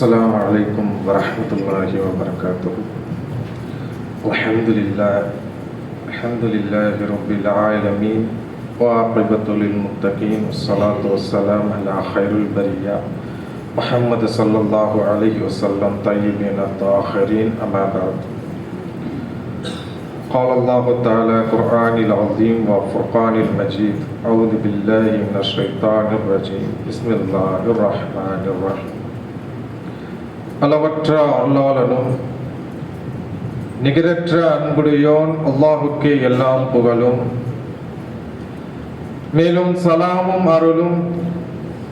السلام عليكم ورحمة الله وبركاته. الحمد لله الحمد لله رب العالمين وعاقبة للمتقين والصلاة والسلام على خير البرية. محمد صلى الله عليه وسلم طيبين الطاهرين أما بعد. قال الله تعالى قرآن العظيم وفرقان المجيد أعوذ بالله من الشيطان الرجيم. بسم الله الرحمن الرحيم. அளவற்ற அல்லாலனும் நிகரற்ற அன்புடையோன் அல்லாஹுக்கே எல்லாம் புகழும். மேலும் சலாமும் அருளும்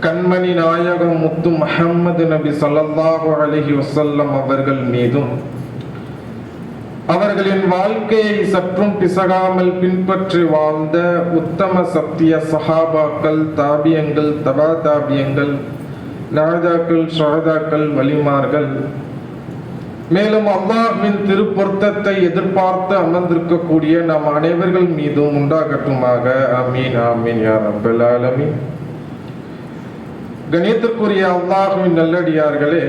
கண்மணி நாயகம் முத்து முஹம்மது நபி ஸல்லல்லாஹு அலஹி வசல்லம் அவர்கள் மீதும். அவர்களின் வாழ்க்கையை சற்றும் பிசகாமல் பின்பற்றி வாழ்ந்த உத்தம சத்திய சஹாபாக்கள் தாபியங்கள் தபா தாபியங்கள் நாதாக்கள் ஷஹதாக்கள் வலிமார்கள். மேலும் அல்லாஹ்வின் திருப்பொருத்தத்தை எதிர்பார்த்து அமர்ந்திருக்கக்கூடிய நம் அனைவர்கள் மீதும் உண்டாகட்டுமாக. அமீன் ஆமீன் யார் அப்பல் ஆலமீன். கணியத்திற்குரிய அல்லாஹுவின் நல்லடியார்களே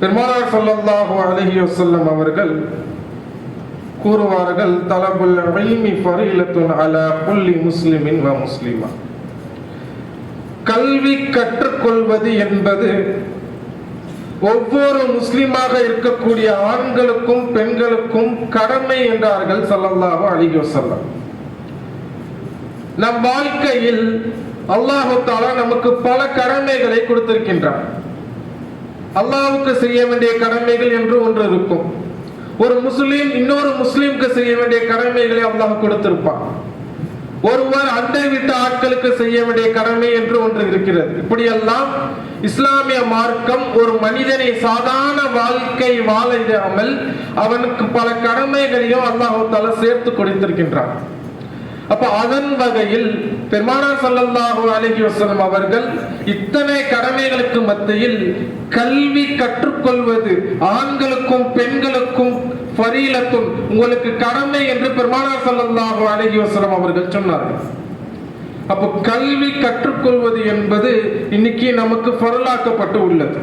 பெருமானார் சொல்லல்லாஹு அலஹி வசல்லம் அவர்கள் கூறுவார்கள் தலபுல் அலா குல்லி முஸ்லிமின் வ முஸ்லிமா. கல்வி கற்றுக்கொள்வது என்பது ஒவ்வொரு முஸ்லிமாக இருக்கக்கூடிய ஆண்களுக்கும் பெண்களுக்கும் கடமை என்றார்கள் ஸல்லல்லாஹு அலைஹி வஸல்லம். நம் வாழ்க்கையில் அல்லாஹு தாலா நமக்கு பல கடமைகளை கொடுத்திருக்கின்றான். அல்லாவுக்கு செய்ய வேண்டிய கடமைகள் என்று ஒன்று இருக்கும். ஒரு முஸ்லீம் இன்னொரு முஸ்லீம்க்கு செய்ய வேண்டிய கடமைகளை அல்லாஹ் கொடுத்திருப்பான். ஒருவர் அண்டை விட்ட ஆட்களுக்கு செய்ய வேண்டிய கடமை என்று ஒன்று இருக்கிறது. இப்படியெல்லாம் இஸ்லாமிய மார்க்கம் ஒரு மனிதனை சாதாரண வாழ்க்கை வாழ அவனுக்கு பல கடமைகளையும் அல்லாஹால சேர்த்து கொடுத்திருக்கின்றான். அப்ப அதன் வகையில் பெருமானா ஸல்லல்லாஹு அலஹி வசலம் அவர்கள் இத்தனை கடமைகளுக்கு மத்தியில் கல்வி கற்றுக்கொள்வது ஆண்களுக்கும் பெண்களுக்கும் ஃபரீலத்துன் உங்களுக்கு கடமை என்று பெருமானா ஸல்லல்லாஹு அலஹி வசலம் அவர்கள் சொன்னார்கள். அப்போ கல்வி கற்றுக்கொள்வது என்பது இன்னைக்கு நமக்கு பொருளாக்கப்பட்டு உள்ளது.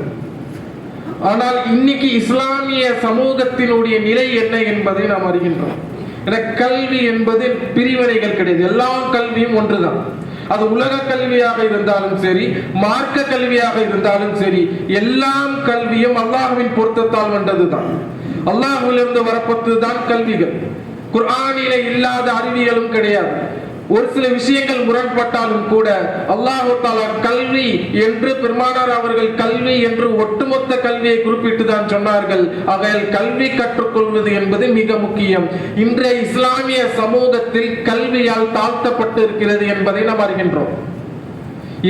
ஆனால் இன்னைக்கு இஸ்லாமிய சமூகத்தினுடைய நிலை என்ன என்பதை நாம் அறிகின்றோம். என கல்வி என்பது பிரிவினைகள் கிடையாது. எல்லா கல்வியும் ஒன்றுதான். அது உலக கல்வியாக இருந்தாலும் சரி மார்க்க கல்வியாக இருந்தாலும் சரி எல்லாம் கல்வியும் அல்லாஹுவின் பொருத்தத்தால் வந்ததுதான். அல்லாஹுவிலிருந்து வரப்பட்டதுதான் கல்விகள். குர்ஆனில இல்லாத அறிவியலும் கிடையாது. ஒரு சில விஷயங்கள் முரண்பட்டாலும் கூட அல்லாஹு தாலா கல்வி என்று பெருமானார் அவர்கள் கல்வி என்று ஒட்டுமொத்த கல்வியை குறிப்பிட்டு தான் சொன்னார்கள். அவையில் கல்வி கற்றுக்கொள்வது என்பது மிக முக்கியம். இன்றைய இஸ்லாமிய சமூகத்தில் கல்வியால் தாழ்த்தப்பட்டு இருக்கிறது என்பதை நாம் அறிகின்றோம்.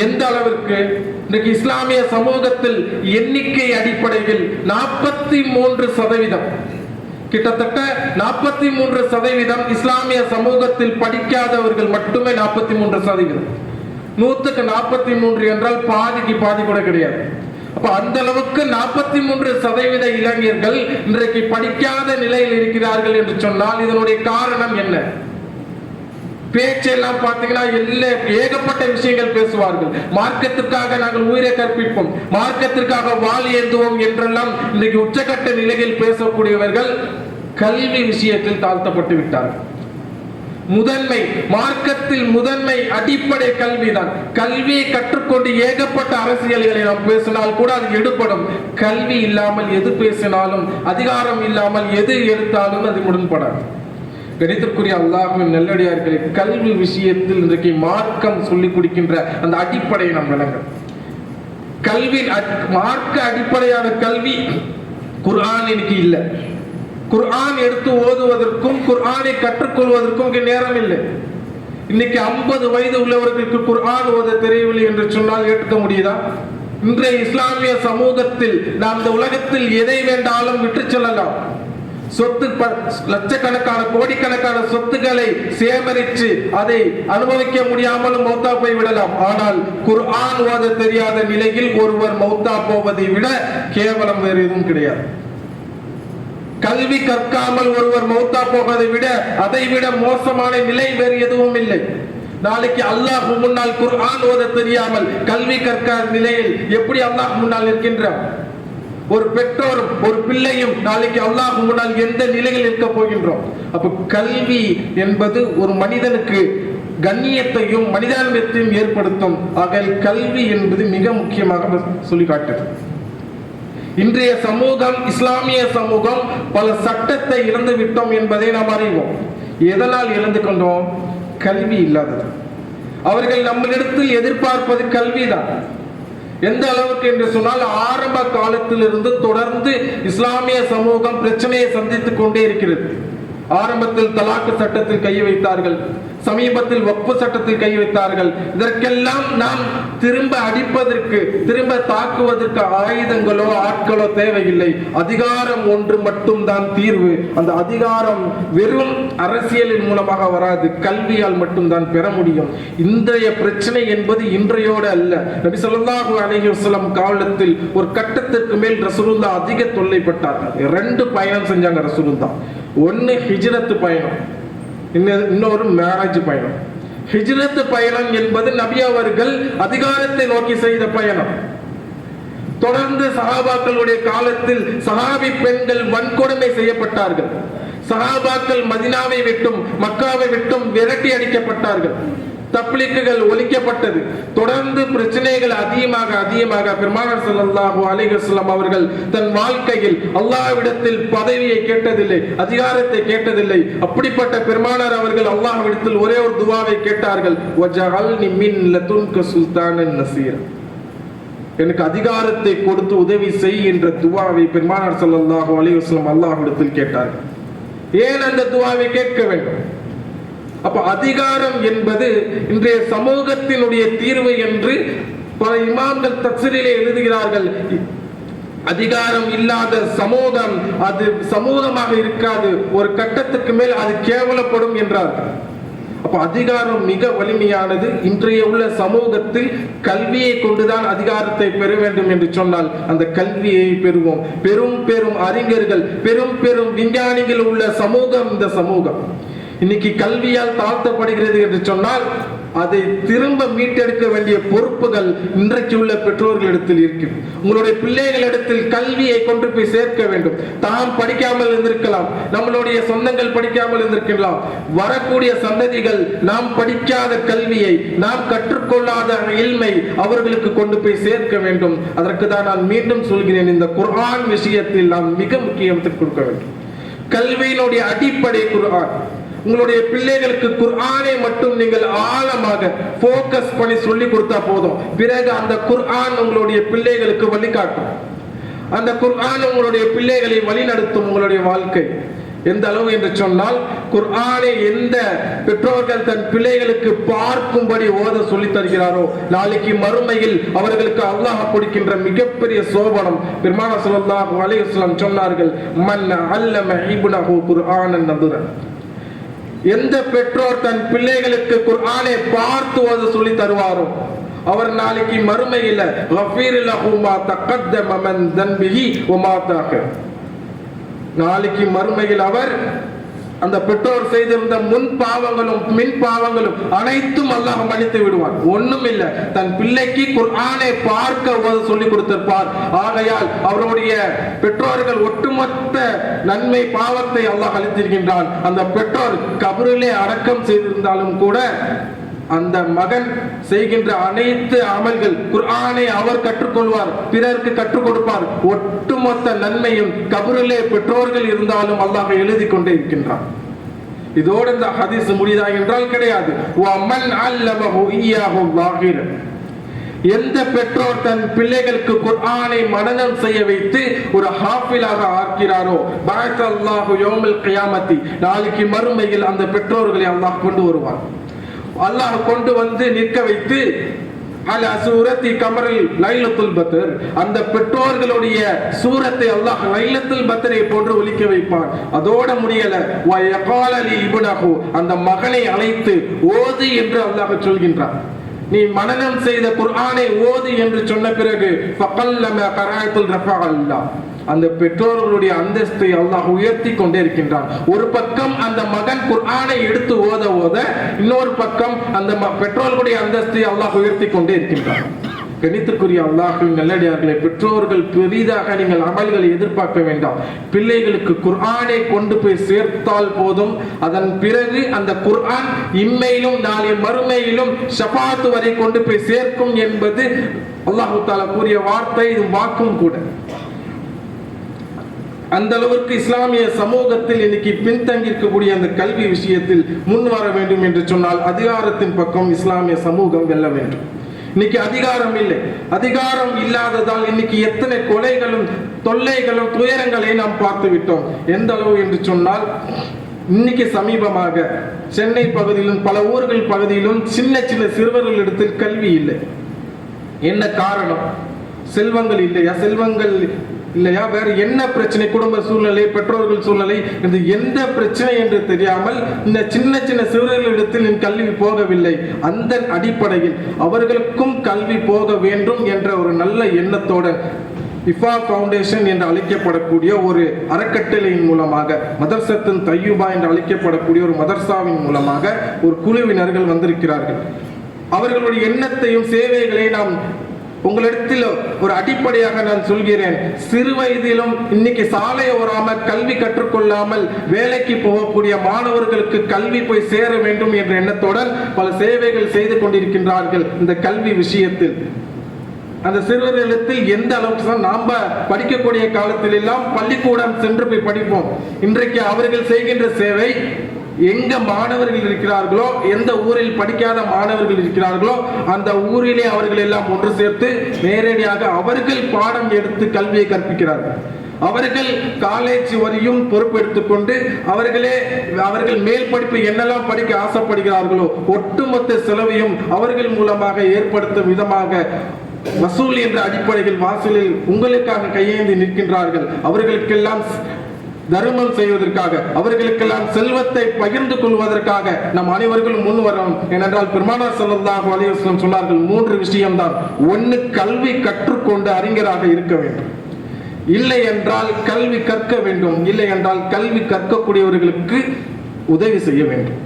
எந்த அளவிற்கு? இன்றைக்கு இஸ்லாமிய சமூகத்தில் எண்ணிக்கை அடிப்படையில் நாற்பத்தி மூன்று சதவீதம். கிட்டத்தட்ட நாற்பத்தி மூன்று சதவீதம் இஸ்லாமிய சமூகத்தில் படிக்காதவர்கள் மட்டுமே நாற்பத்தி மூன்று சதவீதம். நூத்துக்கு நாற்பத்தி மூன்று என்றால் பாதிக்கு பாதி கூட கிடையாது. அப்ப அந்த அளவுக்கு நாற்பத்தி மூன்று சதவீத இளைஞர்கள் இன்றைக்கு படிக்காத நிலையில் இருக்கிறார்கள் என்று சொன்னால் இதனுடைய காரணம் என்ன? பேச்செல்லாம் பார்த்தீங்கன்னா எல்லா ஏகப்பட்ட விஷயங்கள் பேசுவார்கள். மார்க்கத்திற்காக நாங்கள் உயிரை கற்பிப்போம். மார்க்கத்திற்காக வாழ் ஏந்துவோம் என்றெல்லாம் இன்னைக்கு உச்சகட்ட நிலையில் பேசக்கூடியவர்கள் கல்வி விஷயத்தில் தாழ்த்தப்பட்டு விட்டார்கள். முதன்மை மார்க்கத்தில் முதன்மை அடிப்படை கல்விதான். கல்வியை கற்றுக்கொண்டு ஏகப்பட்ட அரசியல்களை நாம் பேசினால் கூட அது எடுப்படும் கல்வி இல்லாமல் எது பேசினாலும் அதிகாரம் இல்லாமல் எது எடுத்தாலும் அது முரண்படாது கணித்திற்குரிய அல்லாஹின் நல்லடியார்களை கல்வி விஷயத்தில் இன்றைக்கு மார்க்கம் சொல்லிக் கொடுக்கின்ற அந்த அடிப்படையை நாம் விளங்க கல்வி மார்க்க அடிப்படையான கல்வி குர்ஆன் இன்னைக்கு இல்லை. குர்ஆன் எடுத்து ஓதுவதற்கும் குர்ஆனை கற்றுக்கொள்வதற்கும் இங்கே நேரம் இல்லை. இன்னைக்கு ஐம்பது வயது உள்ளவர்களுக்கு குர்ஆன் ஓத தெரியவில்லை என்று சொன்னால் ஏற்றுக்க முடியுதா? இன்றைய இஸ்லாமிய சமூகத்தில் நாம் இந்த உலகத்தில் எதை வேண்டாலும் விட்டு செல்லலாம். சொத்து லட்சக்கணக்கான கோடிக்கணக்கான சொத்துக்களை சேகரித்து அதை அனுபவிக்க முடியாமலும் மௌத்தா போய் விடலாம். ஆனால் குர்ஆன் ஓத தெரியாத நிலையில் ஒருவர் மௌத்தா போவதை விட கேவலம் வேறு எதுவும் கிடையாது. கல்வி கற்காமல் ஒருவர் மௌத்தா போவதை விட அதை விட மோசமான நிலை வேறு எதுவும் இல்லை. நாளைக்கு அல்லாஹ் முன்னால் குர்ஆன் ஓத தெரியாமல் கல்வி கற்காத நிலையில் எப்படி அல்லாஹ் முன்னால் இருக்கின்றார் ஒரு பெற்றோரும் ஒரு பிள்ளையும் நாளைக்கு அல்லாஹ் முன்னால் எந்த நிலையில் இருக்க போகின்றோம்? அப்ப கல்வி என்பது ஒரு மனிதனுக்கு கண்ணியத்தையும் மனிதான்மையத்தையும் ஏற்படுத்தும் ஆக கல்வி என்பது மிக முக்கியமாக சொல்லி காட்டுது இன்றைய சமூகம் இஸ்லாமிய சமூகம் பல சட்டத்தை இழந்து விட்டோம் என்பதை நாம் அறிவோம். எதனால் இழந்து கொண்டோம்? கல்வி இல்லாதது. அவர்கள் நம்மளிடத்தில் எதிர்பார்ப்பது கல்விதான். எந்த அளவுக்கு என்று சொன்னால் ஆரம்ப காலத்திலிருந்து தொடர்ந்து இஸ்லாமிய சமூகம் பிரச்சனையை சந்தித்துக் கொண்டே இருக்கிறது. ஆரம்பத்தில் தலாக்கு சட்டத்தில் கை வைத்தார்கள். சமீபத்தில் வக்பு சட்டத்தில் கை வைத்தார்கள். இதற்கெல்லாம் நாம் திரும்ப அடிப்பதற்கு திரும்ப தாக்குவதற்கு ஆயுதங்களோ ஆட்களோ தேவையில்லை. அதிகாரம் ஒன்று மட்டும்தான் தீர்வு. அந்த அதிகாரம் வெறும் அரசியலின் மூலமாக வராது. கல்வியால் மட்டும்தான் பெற முடியும். இன்றைய பிரச்சனை என்பது இன்றையோடு அல்ல. நபி சொல்லாஹு அலைஹி காலத்தில் ஒரு கட்டத்திற்கு மேல் ரசூலுல்லாஹ் அதிக தொல்லைப்பட்டார்கள். ரெண்டு பயணம் செஞ்சாங்க ரசூலுல்லாஹ் ஒன்னு ஹிஜ்ரத்து பயணம். இன்னொரு இன்னொரு மேரேஜ் பயணம். ஹிஜ்ரத் பயணம் என்பது நபி அவர்கள் அதிகாரத்தை நோக்கி செய்த பயணம். தொடர்ந்து சஹாபாக்களுடைய காலத்தில் சகாபி பெண்கள் வன்கொடுமை செய்யப்பட்டார்கள். சஹாபாக்கள் மதினாவை விட்டும் மக்காவை விட்டும் விரட்டி அடிக்கப்பட்டார்கள். தப்ளிக்குகள் ஒழிக்கப்பட்டது தொடர்ந்து பிரச்சனைகள் அதிகமாக அதிகமாக பெருமானார் செல்லல்லாஹோ அலைஹி அவர்கள் தன் வாழ்க்கையில் அல்லாஹ்விடத்தில் பதவியை கேட்டதில்லை அதிகாரத்தை கேட்டதில்லை. அப்படிப்பட்ட பெருமானார் அவர்கள் அல்லாஹ்விடத்தில் ஒரே ஒரு துவாவை கேட்டார்கள். எனக்கு அதிகாரத்தை கொடுத்து உதவி செய் என்ற துவாவை பெருமானார் ஸல்லல்லாஹு அலைஹி அல்லாஹ்விடத்தில் கேட்டார்கள். ஏன் அந்த துவாவை கேட்க வேண்டும்? அப்ப அதிகாரம் என்பது இன்றைய சமூகத்தினுடைய தீர்வு என்று பல இமாம்கள் தப்சீரிலே எழுதுகிறார்கள். அதிகாரம் இல்லாத சமூகம் அது சமூகமாக இருக்காது. ஒரு கட்டத்துக்கு மேல் அது கேவலப்படும் என்றார். அப்ப அதிகாரம் மிக வலிமையானது. இன்றைய உள்ள சமூகத்தில் கல்வியை கொண்டுதான் அதிகாரத்தை பெற வேண்டும் என்று சொன்னால் அந்த கல்வியை பெறுவோம். பெரும் பெரும் அறிஞர்கள் பெரும் பெரும் விஞ்ஞானிகள் உள்ள சமூகம் இந்த சமூகம். இன்னைக்கு கல்வியால் தாழ்த்தப்படுகிறது என்று சொன்னால் அதை திரும்ப மீட்டெடுக்க வேண்டிய பொறுப்புகள் இன்றைக்கு உள்ள பெற்றோர்களிடத்தில் இருக்கும். உங்களுடைய பிள்ளைகளிடத்தில் கல்வியை கொண்டு போய் சேர்க்க வேண்டும். தாம் படிக்காமல் இருந்திருக்கலாம். நம்மளுடைய சொந்தங்கள் படிக்காமல் இருந்திருக்கலாம். வரக்கூடிய சந்ததிகள் நாம் படிக்காத கல்வியை நாம் கற்றுக்கொள்ளாத இல்மை அவர்களுக்கு கொண்டு போய் சேர்க்க வேண்டும். அதற்கு தான் நான் மீண்டும் சொல்கிறேன் இந்த குர்ஆன் விஷயத்தில் நாம் மிக முக்கியத்துக்கு கொடுக்க வேண்டும். கல்வியினுடைய அடிப்படை குர்ஆன். உங்களுடைய பிள்ளைகளுக்கு குர்ஆனை மட்டும் நீங்கள் ஆழமாக ஃபோக்கஸ் பண்ணி சொல்லி கொடுத்தா போதும். பிறகு அந்த குர்ஆன் உங்களுடைய பிள்ளைகளுக்கு வழிகாட்டும். அந்த குர்ஆன் உங்களுடைய பிள்ளைகளை வழிநடத்தும் உங்களுடைய வாழ்க்கை. எந்த அளவு என்று சொன்னால் குர்ஆனை எந்த பெற்றோர்கள் தன் பிள்ளைகளுக்கு பார்க்கும்படி ஓத சொல்லி தருகிறாரோ நாளைக்கு மறுமையில் அவர்களுக்கு அல்லாஹ் கொடுக்கின்ற மிகப்பெரிய சோபனம் பெருமான ஸல்லல்லாஹு அலையுஸ்லாம் சொன்னார்கள் மன் அல்லம இப்னஹு குர்ஆனன் நதுரன். எந்த பெற்றோர் தன் பிள்ளைகளுக்கு குர்ஆனை பார்த்து ஓத சொல்லி தருவாரோ? அவர் நாளைக்கு மறுமையில கஃபீர் லஹு மா தக்கத்தம மன் தன்பிஹி உமா மா நாளைக்கு மறுமையில் அவர் அந்த பெற்றோர் செய்திருந்த முன் பாவங்களும் மின் பாவங்களும் அனைத்தும் அல்லாஹ் மன்னித்து விடுவான். ஒண்ணும் இல்ல. தன் பிள்ளைக்கு குர்ஆனை பார்க்க சொல்லி கொடுத்திருப்பார். ஆகையால் அவருடைய பெற்றோர்கள் ஒட்டுமொத்த நன்மை பாவத்தை அல்லாஹ் அளித்திருக்கின்றான். அந்த பெற்றோர் கபரிலே அடக்கம் செய்திருந்தாலும் கூட அந்த மகன் செய்கின்ற அனைத்து அமல்கள் குர்ஆனை அவர் கற்றுக்கொள்வார் பிறருக்கு கற்றுக் கொடுப்பார். ஒட்டுமொத்த நன்மையும் கபரிலே பெற்றோர்கள் இருந்தாலும் அல்லாஹ் எழுதி கொண்டே இருக்கின்றான். இதோடு இந்த ஹதீஸ் முடிதா என்றால் கிடையாது. எந்த பெற்றோர் தன் பிள்ளைகளுக்கு குர்ஆனை மனநம் செய்ய வைத்து ஒரு ஹாஃபிலாக ஆக்கிறாரோ பாயத் அல்லாஹு யோமல் கியாமத்தி நாளைக்கு மறுமையில் அந்த பெற்றோர்களை அல்லாஹ் கொண்டு வருவான். அல்லாஹ் கொண்டு வந்து நிற்க வைத்து அல சூரத்தி கமரில் லைலத்துல் பத்தர் அந்த பெற்றோர்களுடைய சூரத்தை அல்லாஹ் லைலத்துல் பத்தரை போன்று ஒலிக்க வைப்பான். அதோட முடியல. வயகாலலி இப்னஹு. அந்த மகனை அழைத்து ஓது என்று அல்லாஹ் சொல்கின்றான். நீ மனநம் செய்த குர்ஆனை ஓது என்று சொன்ன பிறகு ஃபகல்லம கராயத்துல் ரஃபா அல்லாஹ். அந்த பெற்றோர்களுடைய அந்தஸ்தை அல்லாஹ் உயர்த்தி கொண்டே இருக்கின்றான். ஒரு பக்கம் அந்த மகன் குர்ஆனை எடுத்து ஓத ஓத இன்னொரு பக்கம் அந்த பெற்றோர்களுடைய அந்தஸ்தை அல்லாஹ் உயர்த்தி கொண்டே இருக்கின்றான். கணித்துக்குரிய அல்லாஹின் நல்லடியார்களை பெற்றோர்கள் பெரிதாக நீங்கள் அமல்களை எதிர்பார்க்க வேண்டாம். பிள்ளைகளுக்கு குர்ஆனை கொண்டு போய் சேர்த்தால் போதும். அதன் பிறகு அந்த குர்ஆன் இம்மையிலும் நாளை மறுமையிலும் ஷபாத்து வரை கொண்டு போய் சேர்க்கும் என்பது அல்லாஹு தாலா கூறிய வார்த்தை இது வாக்கும் கூட. அந்த அளவிற்கு இஸ்லாமிய சமூகத்தில் இன்னைக்கு பின்தங்கி இருக்கக்கூடிய அந்த கல்வி விஷயத்தில் முன் வர வேண்டும் என்று சொன்னால் அதிகாரத்தின் பக்கம் இஸ்லாமிய சமூகம் வெல்ல வேண்டும். இன்னைக்கு அதிகாரம் இல்லை. அதிகாரம் இல்லாததால் இன்னைக்கு எத்தனை கொலைகளும் தொல்லைகளும் துயரங்களை நாம் பார்த்து விட்டோம். எந்த அளவு என்று சொன்னால் இன்னைக்கு சமீபமாக சென்னை பகுதியிலும் பல ஊர்கள் பகுதியிலும் சின்ன சின்ன சிறுவர்களிடத்தில் கல்வி இல்லை. என்ன காரணம்? செல்வங்கள் இல்லையா? செல்வங்கள் இல்லையா? வேற என்ன பிரச்சனை? குடும்ப சூழ்நிலை பெற்றோர்கள் சூழ்நிலை இது எந்த பிரச்சனை என்று தெரியாமல் இந்த சின்ன சின்ன சிறுவர்களிடத்தில் என் கல்வி போகவில்லை. அந்த அடிப்படையில் அவர்களுக்கும் கல்வி போக வேண்டும் என்ற ஒரு நல்ல எண்ணத்தோட இஃபா ஃபவுண்டேஷன் என்று அழைக்கப்படக்கூடிய ஒரு அறக்கட்டளையின் மூலமாக மதர்சத்தின் தையுபா என்று அழைக்கப்படக்கூடிய ஒரு மதர்சாவின் மூலமாக ஒரு குழுவினர்கள் வந்திருக்கிறார்கள். அவர்களுடைய எண்ணத்தையும் சேவைகளை நாம் உங்களிடத்தில் ஒரு அடிப்படையாக நான் சொல்கிறேன். சிறு வயதிலும் இன்னைக்கு சாலை ஓராமல் கல்வி கற்றுக்கொள்ளாமல் வேலைக்கு போகக்கூடிய மாணவர்களுக்கு கல்வி போய் சேர வேண்டும் என்ற எண்ணத்துடன் பல சேவைகள் செய்து கொண்டிருக்கின்றார்கள் இந்த கல்வி விஷயத்தில். அந்த சிறுவர்களிடத்தில் எந்த அளவுக்கு தான் நாம படிக்கக்கூடிய காலத்தில் எல்லாம் பள்ளிக்கூடம் சென்று போய் படிப்போம். இன்றைக்கு அவர்கள் செய்கின்ற சேவை எங்க மாணவர்கள் இருக்கிறார்களோ எந்த ஊரில் படிக்காத மாணவர்கள் இருக்கிறார்களோ அந்த ஊரிலே அவர்கள் எல்லாம் ஒன்று சேர்த்து நேரடியாக அவர்கள் பாடம் எடுத்து கல்வியை கற்பிக்கிறார்கள். அவர்கள் காலேஜ் வரையும் பொறுப்பெடுத்துக்கொண்டு அவர்களே அவர்கள் மேல் படிப்பு என்னெல்லாம் படிக்க ஆசைப்படுகிறார்களோ ஒட்டுமொத்த செலவையும் அவர்கள் மூலமாக ஏற்படுத்தும் விதமாக வசூல் என்ற அடிப்படையில் வாசலில் உங்களுக்காக கையேந்தி நிற்கின்றார்கள். அவர்களுக்கெல்லாம் தர்மம் செய்வதற்காக அவர்களுக்கெல்லாம் செல்வத்தை பகிர்ந்து கொள்வதற்காக நம் அனைவர்களும் முன் வரோம் ஏனென்றால் பெருமானார் ஸல்லல்லாஹு சொன்னார்கள் மூன்று விஷயம்தான். ஒன்னு கல்வி கற்றுக்கொண்டு அறிஞராக இருக்க வேண்டும். இல்லை என்றால் கல்வி கற்க வேண்டும். இல்லை என்றால் கல்வி கற்கக்கூடியவர்களுக்கு உதவி செய்ய வேண்டும்.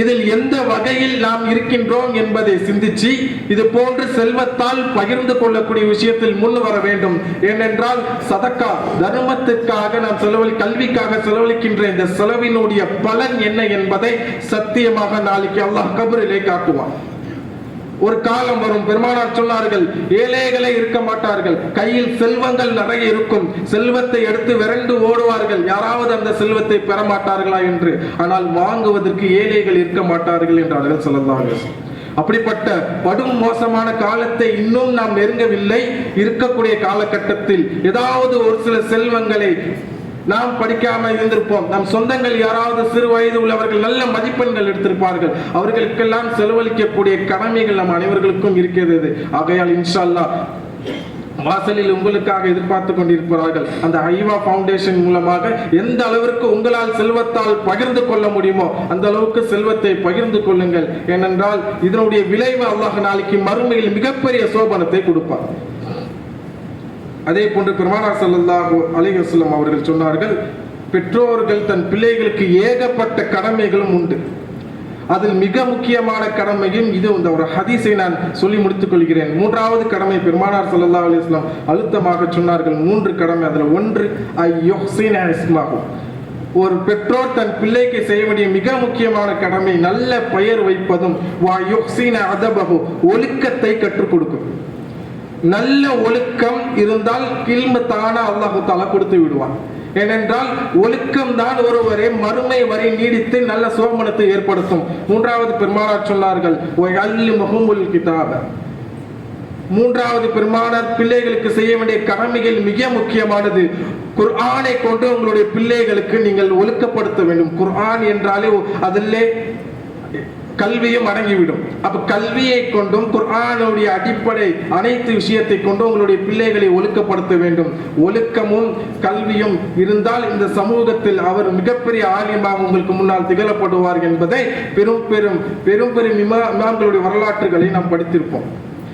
இதில் எந்த வகையில் நாம் இருக்கின்றோம் என்பதை சிந்திச்சு இது போன்று செல்வத்தால் பகிர்ந்து கொள்ளக்கூடிய விஷயத்தில் முன் வர வேண்டும். ஏனென்றால் சதக்கா தர்மத்திற்காக நாம் செலவழி கல்விக்காக செலவழிக்கின்ற இந்த செலவினுடைய பலன் என்ன என்பதை சத்தியமாக நாளைக்கு அல்லாஹ் கபரிலே காட்டுவான். ஒரு காலம் வரும். பெருமானார் சொன்னார்கள் ஏழைகளே இருக்க மாட்டார்கள். கையில் செல்வங்கள் நிறைய இருக்கும். செல்வத்தை எடுத்து விரண்டு ஓடுவார்கள். யாராவது அந்த செல்வத்தை பெற மாட்டார்களா என்று. ஆனால் வாங்குவதற்கு ஏழைகள் இருக்க மாட்டார்கள் என்றார்கள் சொல்லலாம். அப்படிப்பட்ட படும் மோசமான காலத்தை இன்னும் நாம் நெருங்கவில்லை. இருக்கக்கூடிய காலகட்டத்தில் ஏதாவது ஒரு சில செல்வங்களை நாம் படிக்காம இருந்திருப்போம். நம் சொந்தங்கள் யாராவது சிறு வயது உள்ளவர்கள் நல்ல மதிப்பெண்கள் எடுத்திருப்பார்கள். அவர்களுக்கெல்லாம் செலவழிக்கக்கூடிய கடமைகள் நம் அனைவர்களுக்கும் இருக்கிறது. ஆகையால் இன்ஷால்லா வாசலில் உங்களுக்காக எதிர்பார்த்து கொண்டிருக்கிறார்கள். அந்த ஐவா ஃபவுண்டேஷன் மூலமாக எந்த அளவிற்கு உங்களால் செல்வத்தால் பகிர்ந்து கொள்ள முடியுமோ அந்த அளவுக்கு செல்வத்தை பகிர்ந்து கொள்ளுங்கள். ஏனென்றால் இதனுடைய விளைவு அல்லாஹ் நாளைக்கு மறுமையில் மிகப்பெரிய சோபனத்தை கொடுப்பார். அதே போன்று பெருமானார் ஸல்லல்லாஹு அலைஹி அவர்கள் சொன்னார்கள் பெற்றோர்கள் தன் பிள்ளைகளுக்கு ஏகப்பட்ட கடமைகளும் உண்டு. அதில் மிக முக்கியமான கடமையும் இது. இந்த ஒரு ஹதீஸை நான் சொல்லி முடித்துக் கொள்கிறேன். மூன்றாவது கடமை பெருமானார் சல்லா அலி இஸ்லாம் அழுத்தமாக சொன்னார்கள். மூன்று கடமை அதில் ஒன்று ஐயுஹ்சின இஸ்மாஹு. ஒரு பெற்றோர் தன் பிள்ளைக்கு செய்ய வேண்டிய மிக முக்கியமான கடமை நல்ல பெயர் வைப்பதும் வா யுஹ்சின அதபகு ஒழுக்கத்தை கற்றுக் கொடுக்கும். நல்ல ஒழுக்கம் இருந்தால் கில்ம தானா அல்லாஹு தாலா கொடுத்து விடுவான். ஏனென்றால் ஒழுக்கம் தான் ஒருவரை மறுமை வரை நீடித்து நல்ல சோமனத்தை ஏற்படுத்தும். மூன்றாவது பெருமானார் சொன்னார்கள் முகமுல் கிதாப. மூன்றாவது பெருமானார் பிள்ளைகளுக்கு செய்ய வேண்டிய கடமைகள் மிக முக்கியமானது. குர்ஆனை கொண்டு உங்களுடைய பிள்ளைகளுக்கு நீங்கள் ஒழுக்கப்படுத்த வேண்டும். குர்ஆன் என்றாலே அதிலே கல்வியும் அடங்கிவிடும். அப்ப கல்வியை கொண்டும் குர்ஆனுடைய அடிப்படை அனைத்து விஷயத்தை கொண்டும் உங்களுடைய பிள்ளைகளை ஒழுக்கப்படுத்த வேண்டும். ஒழுக்கமும் கல்வியும் இருந்தால் இந்த சமூகத்தில் அவர் மிகப்பெரிய ஆலியமாக உங்களுக்கு முன்னால் திகழப்படுவார் என்பதை பெரும் பெரும் பெரும் பெரும் இமாம்களுடைய வரலாற்றுகளை நாம் படித்திருப்போம்.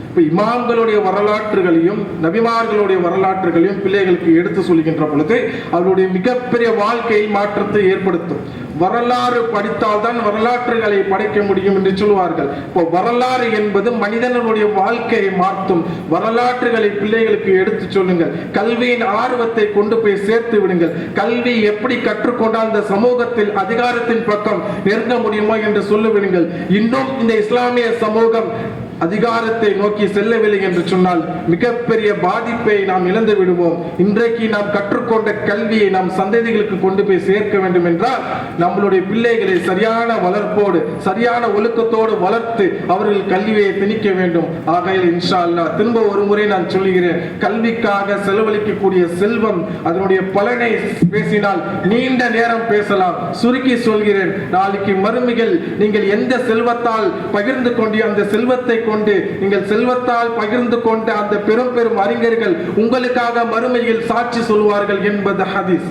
இப்போ இமாம்களுடைய வரலாற்றுகளையும் நபிமார்களுடைய வரலாற்றுகளையும் பிள்ளைகளுக்கு எடுத்து சொல்கின்ற பொழுது அவருடைய மிகப்பெரிய வாழ்க்கை மாற்றத்தை ஏற்படுத்தும். வரலாறு படித்தால்தான் வரலாற்றுகளை படைக்க முடியும் என்று சொல்வார்கள். இப்போ வரலாறு என்பது மனிதனுடைய வாழ்க்கையை மாற்றும். வரலாற்றுகளை பிள்ளைகளுக்கு எடுத்து சொல்லுங்கள். கல்வியின் ஆர்வத்தை கொண்டு போய் சேர்த்து விடுங்கள். கல்வி எப்படி கற்றுக்கொண்டால் இந்த சமூகத்தில் அதிகாரத்தின் பக்கம் நெருங்க முடியுமோ என்று சொல்லிவிடுங்கள். இன்னும் இந்த இஸ்லாமிய சமூகம் அதிகாரத்தை நோக்கி செல்லவில்லை என்று சொன்னால் மிகப்பெரிய பாதிப்பை நாம் இழந்து விடுவோம். இன்றைக்கு நாம் கற்றுக்கொண்ட கல்வியை நாம் சந்ததிகளுக்கு கொண்டு போய் சேர்க்க வேண்டும் என்றால் நம்மளுடைய பிள்ளைகளை சரியான வளர்ப்போடு சரியான ஒழுக்கத்தோடு வளர்த்து அவர்கள் கல்வியை திணிக்க வேண்டும். ஆகையில் இன்ஷா அல்லா திரும்ப ஒரு முறை நான் சொல்கிறேன் கல்விக்காக செலவழிக்கக்கூடிய செல்வம் அதனுடைய பலனை பேசினால் நீண்ட நேரம் பேசலாம். சுருக்கி சொல்கிறேன் நாளைக்கு மருமிகள் நீங்கள் எந்த செல்வத்தால் பகிர்ந்து கொண்டு அந்த செல்வத்தை கொண்டு நீங்கள் செல்வத்தால் பகிர்ந்து கொண்ட அந்த பெரும் பெரும் அறிஞர்கள் உங்களுக்காக மறுமையில் சாட்சி சொல்வார்கள் என்பது ஹதீஸ்.